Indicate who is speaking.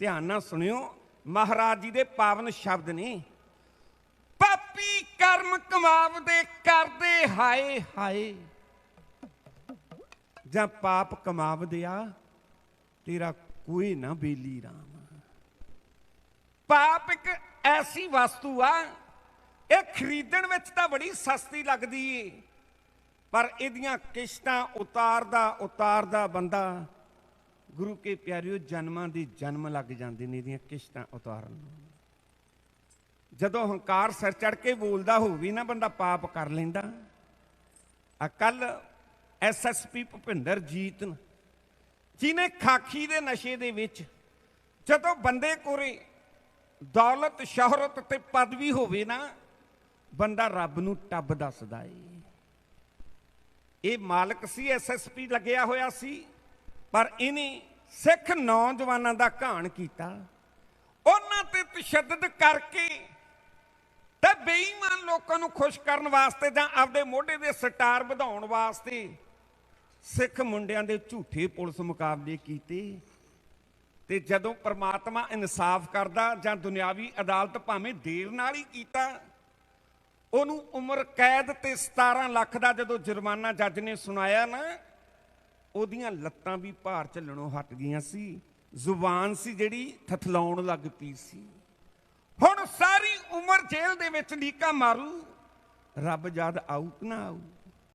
Speaker 1: ਧਿਆਨ ਨਾਲ ਸੁਣਿਓ, ਮਹਾਰਾਜ ਜੀ ਦੇ ਪਾਵਨ ਸ਼ਬਦ ਨੇ, ਪਾਪੀ ਕਰਮ ਕਮਾਵਦੇ ਕਰਦੇ ਹਾਏ ਹਾਏ। ਜਾਂ ਪਾਪ ਕਮਾਵਦੇ ਆ, ਤੇਰਾ ਕੋਈ ਨਾ ਬੇਲੀ ਰਾਮ। ਪਾਪ ਇੱਕ ਐਸੀ ਵਸਤੂ ਆ, ਇਹ ਖਰੀਦਣ ਵਿੱਚ ਤਾਂ ਬੜੀ ਸਸਤੀ ਲੱਗਦੀ ਏ, ਪਰ ਇਹਦੀਆਂ ਕਿਸ਼ਤਾਂ ਉਤਾਰਦਾ ਉਤਾਰਦਾ ਬੰਦਾ ਗੁਰੂ ਕੇ ਪਿਆਰਿਓ, ਜਨਮਾਂ ਦੀ ਜਨਮ ਲੱਗ ਜਾਂਦੇ ਨੇ ਇਹਦੀਆਂ ਕਿਸ਼ਤਾਂ ਉਤਾਰਨ ਨੂੰ। ਜਦੋਂ ਹੰਕਾਰ ਸਿਰ ਚੜ ਕੇ ਬੋਲਦਾ ਹੋਵੇ ਨਾ ਬੰਦਾ ਪਾਪ ਕਰ ਲੈਂਦਾ। ਆ ਕੱਲ ਐਸਐਸਪੀ ਭੁਪਿੰਦਰ ਜੀਤ ਨ- ਜਿਹਨੇ ਖਾਕੀ ਦੇ ਨਸ਼ੇ ਦੇ ਵਿੱਚ ਜਦੋਂ ਬੰਦੇ ਕੋਰੇ ਦੌਲਤ, ਸ਼ੋਹਰਤ ਤੇ ਪਦਵੀ ਹੋਵੇ ਨਾ, ਬੰਦਾ ਰੱਬ ਨੂੰ ਟੱਬ ਦੱਸਦਾ ਏ। ਇਹ ਮਾਲਕ ਸੀ ਐਸਐਸਪੀ ਲੱਗਿਆ ਹੋਇਆ ਸੀ। ਪਰ ਇਹਨੇ ਸਿੱਖ ਨੌਜਵਾਨਾਂ ਦਾ ਘਾਣ ਕੀਤਾ। ਉਹਨਾਂ ਤੇ ਤਸ਼ੱਦਦ ਕਰਕੇ ਤੇ ਬੇਈਮਾਨ ਲੋਕਾਂ ਨੂੰ ਖੁਸ਼ ਕਰਨ ਵਾਸਤੇ ਜਾਂ ਆਪਦੇ ਮੋਢੇ ਦੇ ਸਟਾਰ ਵਧਾਉਣ ਵਾਸਤੇ ਸਿੱਖ ਮੁੰਡਿਆਂ ਦੇ ਝੂਠੇ ਪੁਲਿਸ ਮੁਕਾਬਲੇ ਕੀਤੇ। ਤੇ ਜਦੋਂ ਪ੍ਰਮਾਤਮਾ ਇਨਸਾਫ ਕਰਦਾ ਜਾਂ ਦੁਨਿਆਵੀ ਅਦਾਲਤ ਭਾਵੇਂ ਦੇਰ ਨਾਲ ਹੀ ਕੀਤਾ, ਉਹਨੂੰ ਉਮਰ ਕੈਦ ਤੇ 17 ਲੱਖ ਦਾ ਜਦੋਂ ਜੁਰਮਾਨਾ ਜੱਜ ਨੇ ਸੁਣਾਇਆ ਨਾ ਉਹਦੀਆਂ ਲੱਤਾਂ ਵੀ ਭਾਰ ਝੱਲਣੋਂ ਹਟ ਗਈਆਂ ਸੀ। ਜ਼ੁਬਾਨ ਸੀ ਜਿਹੜੀ ਥਥਲਾਉਣ ਲੱਗ ਪਈ ਸੀ। ਹੁਣ ਸਾਰੀ ਉਮਰ ਜੇਲ੍ਹ ਦੇ ਵਿੱਚ ਲੀਕਾ ਮਾਰੂ। ਰੱਬ ਜਦ ਆਊ ਕਿ ਨਾ ਆਊ?